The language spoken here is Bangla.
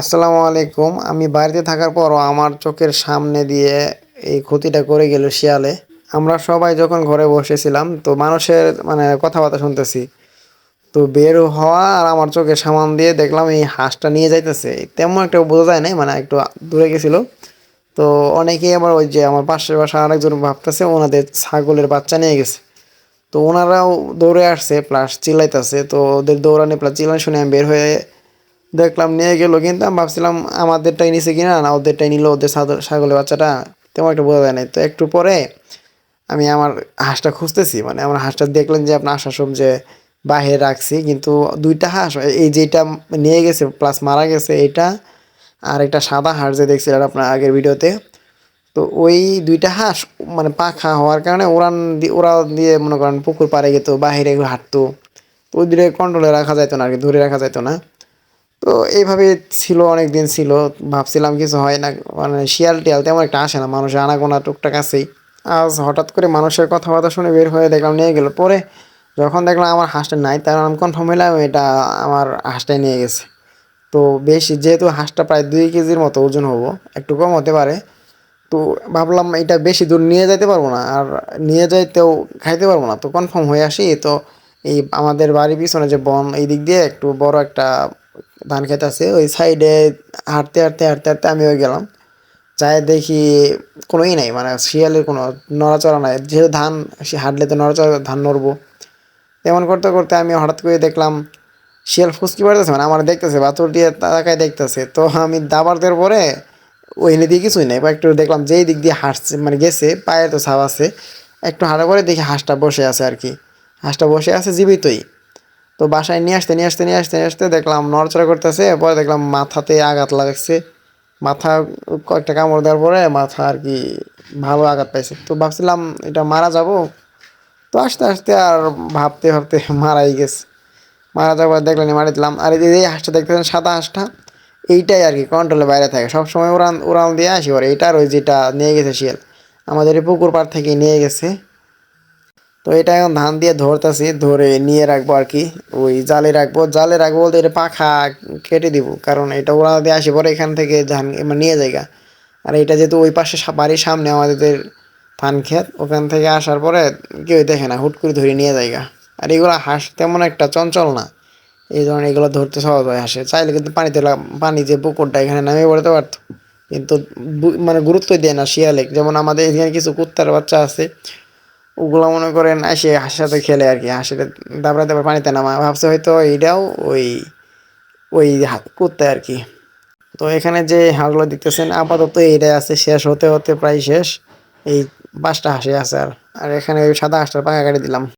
আসসালামু আলাইকুম। আমি বাড়িতে থাকার পরও আমার চোখের সামনে দিয়ে এই ক্ষতিটা করে গেল শিয়ালে। আমরা সবাই যখন ঘরে বসেছিলাম, তো মানুষের মানে কথাবার্তা শুনতেছি। তো বের হওয়া আর আমার চোখের সামান দিয়ে দেখলাম এই হাঁসটা নিয়ে যাইতেছে। তেমন একটা বোঝা যায় না মানে একটু দূরে গেছিল। তো অনেকেই আবার ওই যে আমার পাশের বাসা আরেকজন ভাবতেছে, ওনাদের ছাগলের বাচ্চা নিয়ে গেছে। তো ওনারাও দৌড়ে আসছে প্লাস চিল্লাইতেছে। তো ওদের দৌড়ানি প্লাস চিল্লানি শুনে আমি বের হয়ে দেখলাম, নিয়ে গেলো কিন্তু আমি ভাবছিলাম আমাদেরটাই নিছে কিনা, না ওদেরটাই নিল ওদের ছাগল- ছাগলের বাচ্চাটা। তেমন একটা বোঝা যায় না তো একটু পরে আমি আমার হাঁসটা খুঁজতেছি মানে আমার হাঁসটা দেখলেন যে আপনার সব যে বাহিরে রাখছি, কিন্তু দুইটা হাঁস, এই যেটা নিয়ে গেছে প্লাস মারা গেছে এটা আর একটা সাদা হাঁস যে দেখছিলেন আপনার আগের ভিডিওতে, তো ওই দুইটা হাঁস মানে পাখা হওয়ার কারণে উড়ান দিয়ে ওরা দিয়ে মনে করেন পুকুর পাড়ে যেত বাহিরে হাঁটতো। তো ওই দূরে কন্ট্রোলে রাখা যেত না আর কি, ধরে রাখা যেত না। তো এইভাবে ছিল অনেক দিন ছিল, ভাবছিলাম কিছু হয় না মানে শিয়াল টিয়াল তেমন একটা আসে না, মানুষের আনাগোনা টুকটাক আছেই। আজ হঠাৎ করে মানুষের কথাবার্তা শুনে বের হয়ে দেখলাম নিয়ে গেল, পরে যখন দেখলাম আমার হাঁসটা নাই, তার আমি কনফার্ম হইলাম, এটা আমার হাঁসটাই নিয়ে গেছে। তো বেশি, যেহেতু হাঁসটা প্রায় দুই কেজির মতো ওজন হব, একটু কম হতে পারে, তো ভাবলাম এটা বেশি দূর নিয়ে যাইতে পারব না, আর নিয়ে যাইতেও খাইতে পারব না, তো কনফার্ম হয়ে আসি, তো এই আমাদের বাড়ির পিছনে যে বন, এই দিক দিয়ে একটু বড় একটা ধান খেত আছে ওই সাইডে হাঁটতে হাঁটতে হাঁটতে হাঁটতে আমিও গেলাম। যাই দেখি কোনোই নাই মানে শিয়ালের কোনো নড়াচড়া নাই। যেহেতু ধান হাঁটলে তো নড়াচড়া, ধান নড়বো। তেমন করতে করতে আমি হঠাৎ করে দেখলাম, শিয়াল ফুসকি পারতেছে মানে আমার দেখতেছে বাতুর দিয়ে তাকায় দেখতেছে। তো আমি দাবার দেওয়ার পরে ওই দিয়ে কিছুই নাই, বা একটু দেখলাম যেই দিক দিয়ে হাঁটছে মানে গেছে, পায়ে তো ছাপ আছে। একটু হাঁটা করে দেখি হাঁসটা বসে আছে আর কি। হাঁসটা বসে আছে জীবিতই। তো বাসায় নিয়ে আসতে নিয়ে আসতে নিয়ে আসতে নিয়ে আসতে দেখলাম নড়চড়া করতেছে পরে দেখলাম মাথাতে আঘাত লাগছে। মাথা কয়েকটা কামড় দেওয়ার পরে মাথা আর কি ভালো আঘাত পাইছে। তো ভাবছিলাম এটা মারা যাব। তো আস্তে আস্তে আর ভাবতে ভাবতে মারাই গেছে। মারা যাওয়ার দেখলেন মারি দিলাম। আর এই হাঁসটা দেখতেছেন, সাদা হাঁসটা, এইটাই আর কি কন্ট্রোলের বাইরে থাকে। সবসময় উড়ান উড়ান দিয়ে আসি ওর এইটার ওই যেটা নিয়ে গেছে শিয়াল। আমাদের পুকুর পাড় থেকে নিয়ে গেছে। তো এটা এখন ধান দিয়ে ধরতেছি, ধরে নিয়ে রাখব আর কি। ওই জালে রাখব। জালে রাখব বলতে এটা পাখা কেটে দিব, কারণ এটা ওরা দিয়ে আসে পরে এখান থেকে ধান মানে নিয়ে যায়গা আর এটা যেহেতু ওই পাশে বাড়ির সামনে আমাদের ধান ক্ষেত, ওখান থেকে আসার পরে কেউ দেখে না, হুট করে ধরে নিয়ে যায়গা আর এগুলো হাঁস তেমন একটা চঞ্চল না। এই ধরনের এগুলো ধরতে সহজ হয় হাসে। চাইলে কিন্তু পানিতে পানি যে পুকুরটা এখানে নামে পড়তে পারতো। কিন্তু মানে গুরুত্ব দেয় না শিয়ালে যেমন আমাদের এখানে কিছু কুত্তার বাচ্চা আছে ওগুলো মনে করেন এসে হাঁসের সাথে খেলে আর কি, হাঁসের দাবড়া দাবড়া পানিতে নামা ভাবছে হয়তো এইটাও ওই ওই করতে আর কি। তো এখানে যে হাঁসগুলো দেখতেছেন, আপাতত এইটাই আছে, শেষ হতে হতে প্রায় শেষ। এই পাঁচটা হাঁসে আছে আর আর এখানে ওই সাদা হাঁসটার পাখা কাটি দিলাম।